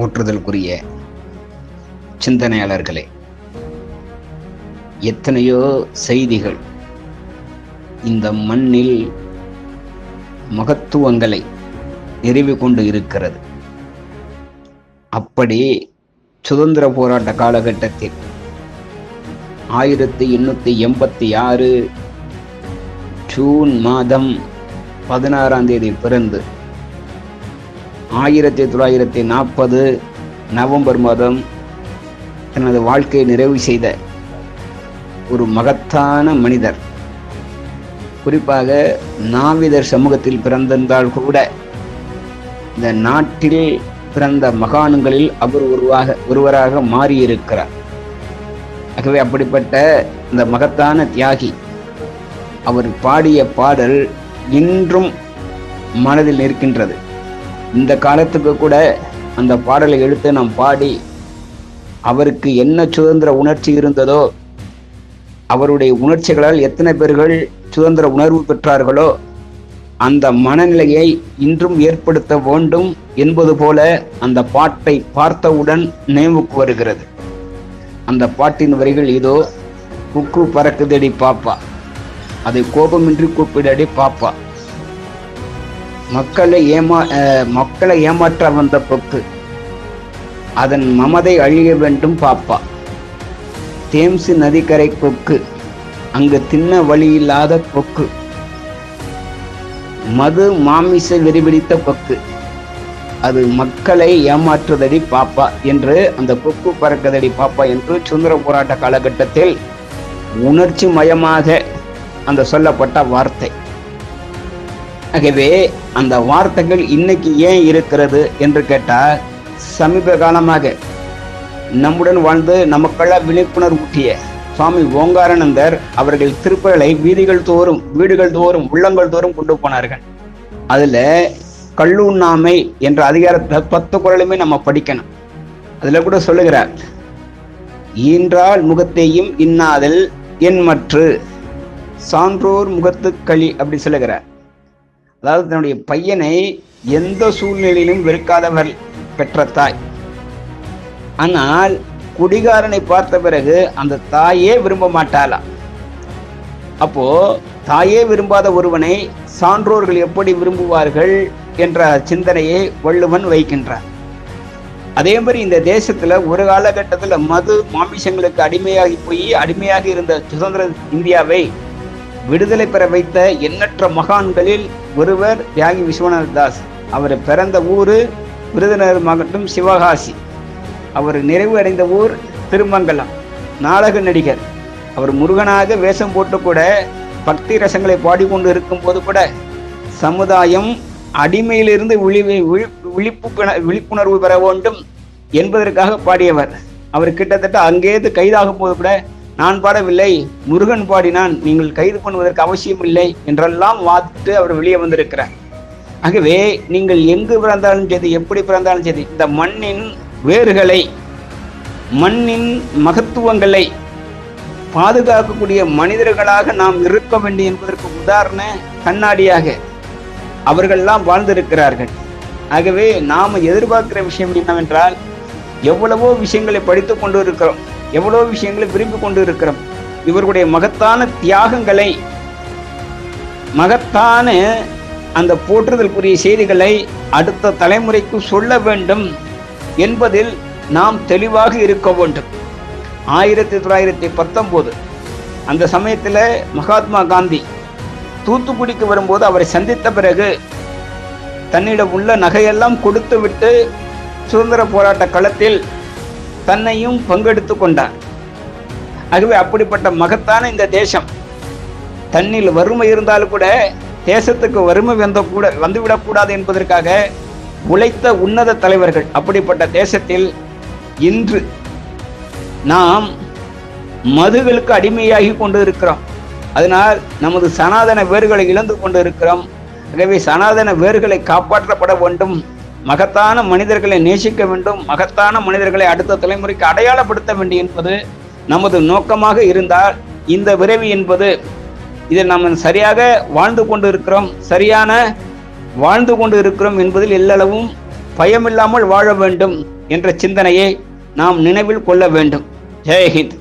போற்றுதலுக்குரிய சிந்தனையாளர்களே எத்தனையோ செய்திகள் இந்த மண்ணில் மகத்துவங்களை நிறுவி கொண்டு இருக்கிறது. அப்படி சுதந்திர போராட்ட காலகட்டத்தில் ஆயிரத்தி எண்ணூற்றி எண்பத்தி ஆறு ஜூன் மாதம் பதினாறாம் தேதி பிறந்து ஆயிரத்தி தொள்ளாயிரத்தி நாற்பது நவம்பர் மாதம் தனது வாழ்க்கையை நிறைவு செய்த ஒரு மகத்தான மனிதர். குறிப்பாக நாவிதர் சமூகத்தில் பிறந்திருந்தால் கூட இந்த நாட்டில் பிறந்த மகான்களில் அவர் ஒருவாக ஒருவராக மாறியிருக்கிறார். ஆகவே அப்படிப்பட்ட இந்த மகத்தான தியாகி அவர் பாடிய பாடல் இன்றும் மனதில் நிற்கின்றது. இந்த காலத்துக்கு கூட அந்த பாடலை எடுத்து நாம் பாடி அவருக்கு என்ன சுதந்திர உணர்ச்சி இருந்ததோ அவருடைய உணர்ச்சிகளால் எத்தனை பேர்கள் சுதந்திர உணர்வு பெற்றார்களோ அந்த மனநிலையை இன்றும் ஏற்படுத்த வேண்டும் என்பது போல அந்த பாட்டை பார்த்தவுடன் நினைவுக்கு வருகிறது. அந்த பாட்டின் வரிகள் இதோ குக்கு பறக்குதடி பாப்பா அதை கோபமின்றி கூப்பிடடி பாப்பா மக்களை ஏமா மக்களை ஏமாற்ற வந்த பொக்கு அதன் மமதை அழிய வேண்டும் பாப்பா. தேம்சு நதிக்கரை கொக்கு அங்கு தின்ன வழி இல்லாத கொக்கு. மது மாமிச வெறிபிடித்த கொக்கு அது மக்களை ஏமாற்றுதடி பாப்பா என்று அந்த கொக்கு பறக்கதடி பாப்பா என்று சுதந்திர போராட்ட காலகட்டத்தில் உணர்ச்சி மயமாக அந்த சொல்லப்பட்ட வார்த்தை. ஆகவே அந்த வார்த்தைகள் இன்னைக்கு ஏன் இருக்கிறது என்று கேட்டால் சமீப காலமாக நம்முடன் வாழ்ந்து நமக்கெல்லாம் விழிப்புணர்வு ஊட்டிய சுவாமி ஓங்காரானந்தர் அவர்கள் திருப்பலை வீதிகள் தோறும் வீடுகள் தோறும் உள்ளங்கள் தோறும் கொண்டு போனார்கள். அதில் கல்லுண்ணாமை என்ற அதிகாரத்தை பத்து குரலுமே நம்ம படிக்கணும். அதில் கூட சொல்லுகிறார் ஈன்றால் முகத்தையும் இன்னாதல் என் மற்று சான்றோர் முகத்து களி அப்படி சொல்லுகிறார். அதாவது தன்னுடைய பையனை எந்த சூழ்நிலையிலும் வெறுக்காதவர் பெற்ற தாய். ஆனால் குடிகாரனை பார்த்த பிறகு அந்த தாயே விரும்ப மாட்டாளாம் அப்போ தாயே விரும்பாத ஒருவனை சான்றோர்கள் எப்படி விரும்புவார்கள் என்ற சிந்தனையை வள்ளுவன் வைக்கின்றார். அதே மாதிரி இந்த தேசத்துல ஒரு காலகட்டத்தில் மது மாமிசங்களுக்கு அடிமையாகி போய் அடிமையாக இருந்த சுதந்திர இந்தியாவை விடுதலை பெற வைத்த எண்ணற்ற மகான்களில் ஒருவர் தியாகி விஸ்வநாத் தாஸ். அவர் பிறந்த ஊர் விருதுநகர் மாவட்டம் சிவகாசி. அவர் நிறைவு அடைந்த ஊர் திருமங்கலம். நாடக நடிகர். அவர் முருகனாக வேஷம் போட்டு கூட பக்தி ரசங்களை பாடிக்கொண்டு இருக்கும்போது கூட சமுதாயம் அடிமையிலிருந்து விழி விழிப்பு விழிப்புணர்வு பெற வேண்டும் என்பதற்காக பாடியவர். அவர் கிட்டத்தட்ட அங்கேருந்து கைதாகும் போது கூட நான் பாடவில்லை முருகன் பாடினான் நீங்கள் கைது பண்ணுவதற்கு அவசியம் இல்லை என்றெல்லாம் வாதிட்டு அவர் வெளியே வந்திருக்கிறார். ஆகவே நீங்கள் எங்கு பிறந்தாலும் சரி எப்படி பிறந்தாலும் சரி இந்த மண்ணின் வேர்களை மண்ணின் மகத்துவங்களை பாதுகாக்கக்கூடிய மனிதர்களாக நாம் இருக்க வேண்டும் என்பதற்கு உதாரண கண்ணாடியாக அவர்கள்லாம் வாழ்ந்திருக்கிறார்கள். ஆகவே நாம் எதிர்பார்க்கிற விஷயம் என்னவென்றால் எவ்வளவோ விஷயங்களை படித்து கொண்டு இருக்கிறோம். எவ்வளோ விஷயங்களை விரும்பி கொண்டு இருக்கிறோம் இவர்களுடைய மகத்தான தியாகங்களை மகத்தான அந்த போற்றுதலுக்குரிய செய்திகளை அடுத்த தலைமுறைக்கு சொல்ல வேண்டும் என்பதில் நாம் தெளிவாக இருக்க வேண்டும். ஆயிரத்தி தொள்ளாயிரத்தி பத்தொம்போது அந்த சமயத்தில் மகாத்மா காந்தி தூத்துக்குடிக்கு வரும்போது அவரை சந்தித்த பிறகு தன்னிடம் உள்ள நகையெல்லாம் கொடுத்து விட்டு சுதந்திர போராட்ட களத்தில் தன்னையும் பங்கெடுத்து கொண்டார் ஆகவே அப்படிப்பட்ட மகத்தான இந்த தேசம் தன்னில் வறுமை இருந்தாலும் கூட தேசத்துக்கு வறுமை வந்த கூட வந்துவிடக்கூடாது என்பதற்காக உழைத்த உன்னத தலைவர்கள். அப்படிப்பட்ட தேசத்தில் இன்று நாம் மதுகளுக்கு அடிமையாகி கொண்டு இருக்கிறோம் அதனால் நமது சனாதன வேர்களை இழந்து கொண்டு இருக்கிறோம் ஆகவே சனாதன வேர்களை காப்பாற்றப்பட வேண்டும். மகத்தான மனிதர்களை நேசிக்க வேண்டும் மகத்தான மனிதர்களை அடுத்த தலைமுறைக்கு அடையாளப்படுத்த வேண்டும் என்பது நமது நோக்கமாக இருந்தால் இந்த விரைவு என்பது இதில் நாம் சரியாக வாழ்ந்து கொண்டு இருக்கிறோம் சரியான வாழ்ந்து கொண்டு இருக்கிறோம் என்பதில் எல்லளவும் பயமில்லாமல் வாழ வேண்டும் என்ற சிந்தனையை நாம் நினைவில் கொள்ள வேண்டும். ஜெயஹிந்த்